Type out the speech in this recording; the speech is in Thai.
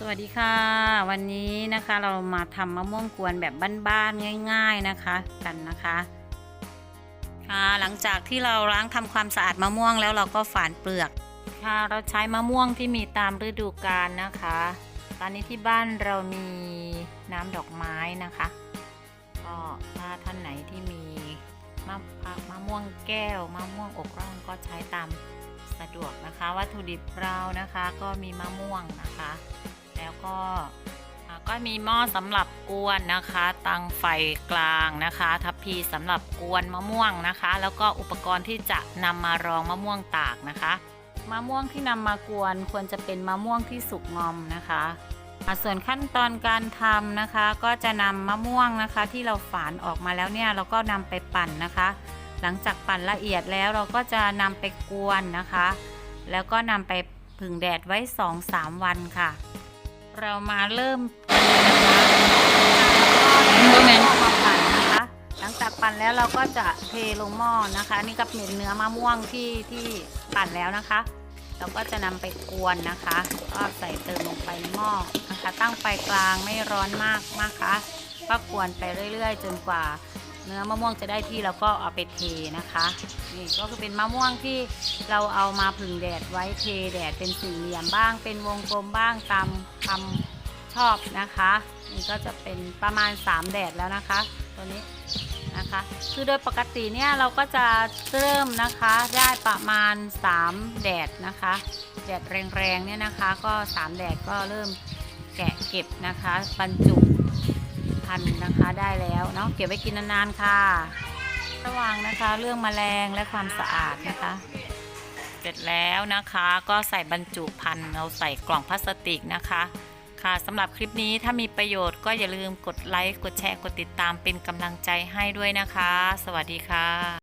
สวัสดีค่ะ วันนี้นะคะเรามาทำมะม่วงกวนแบบบ้านๆง่าย ๆนะคะกันนะคะค่ะหลังจากที่เราล้างทำความสะอาดมะม่วงแล้วเราก็ฝานเปลือกค่ะเราใช้มะม่วงที่มีตามฤดูกาลนะคะ ตอนนี้ที่บ้านเรามีน้ำดอกไม้นะคะก็ถ้าท่านไหนที่มีมะมะม่วงแก้วมะม่วงอกร่องก็ใช้ตามสะดวกนะคะ วัตถุดิบเรานะคะก็มีมะม่วงนะคะ แล้วก็ก็มีหม้อสำหรับกวนนะคะ ตังไฟกลางนะคะ ทัพพีสำหรับกวนมะม่วงนะคะ แล้วก็อุปกรณ์ที่จะนำมารองมะม่วงตากนะคะ มะม่วงที่นำมากวนควรจะเป็นมะม่วงที่สุกงอมนะคะส่วนขั้นตอนการทำนะคะ ก็จะนำมะม่วงนะคะ ที่เราฝานออกมาแล้วเนี่ยเราก็นำไปปั่นนะคะ หลังจากปั่นละเอียดแล้วเราก็จะนำไปกวนนะคะ แล้วก็นำไปผึ่งแดดไว้ 2-3 วันค่ะ เรามาเริ่มนะคะแล้วก็มาปั่นนะคะหลังจากปั่นแล้วเราก็จะเทลงหม้อนะคะ นี่ก็เป็นเนื้อมะม่วงที่ที่ปั่นแล้วนะคะ เราก็จะนำไปกวนนะคะ ก็ใส่เติมลงไปในหม้อนะคะ ตั้งไฟกลางไม่ร้อนมากนะคะ ก็กวนไปเรื่อย ๆ จนกว่าเนื้อมะม่วงจะได้ที่แล้วก็เอาไปเทนะคะนี่ก็คือเป็นมะม่วงที่เราเอามาผึ่งแดดไว้เทแดดเป็นสี่เหลี่ยมบ้าง เป็นวงกลมบ้างตามความชอบนะคะนี่ก็จะเป็นประมาณ 3 แดดแล้วนะคะตัวนี้นะคะคือโดยปกติเนี่ยเราก็จะเริ่มนะคะได้ประมาณ 3 แดดนะคะแดดแรงๆเนี่ยนะคะก็ 3 แดดก็เริ่มแกะเก็บนะคะบรรจุ พันธุ์นะคะได้แล้วเนาะเก็บไว้กินนานๆค่ะ ระวังนะคะเรื่องแมลงและความสะอาดนะคะ เสร็จแล้วนะคะก็ใส่บรรจุภัณฑ์เราใส่กล่องพลาสติกนะคะ ค่ะสำหรับคลิปนี้ถ้ามีประโยชน์ก็อย่าลืมกดไลค์กดแชร์กดติดตามเป็นกำลังใจให้ด้วยนะคะ สวัสดีค่ะ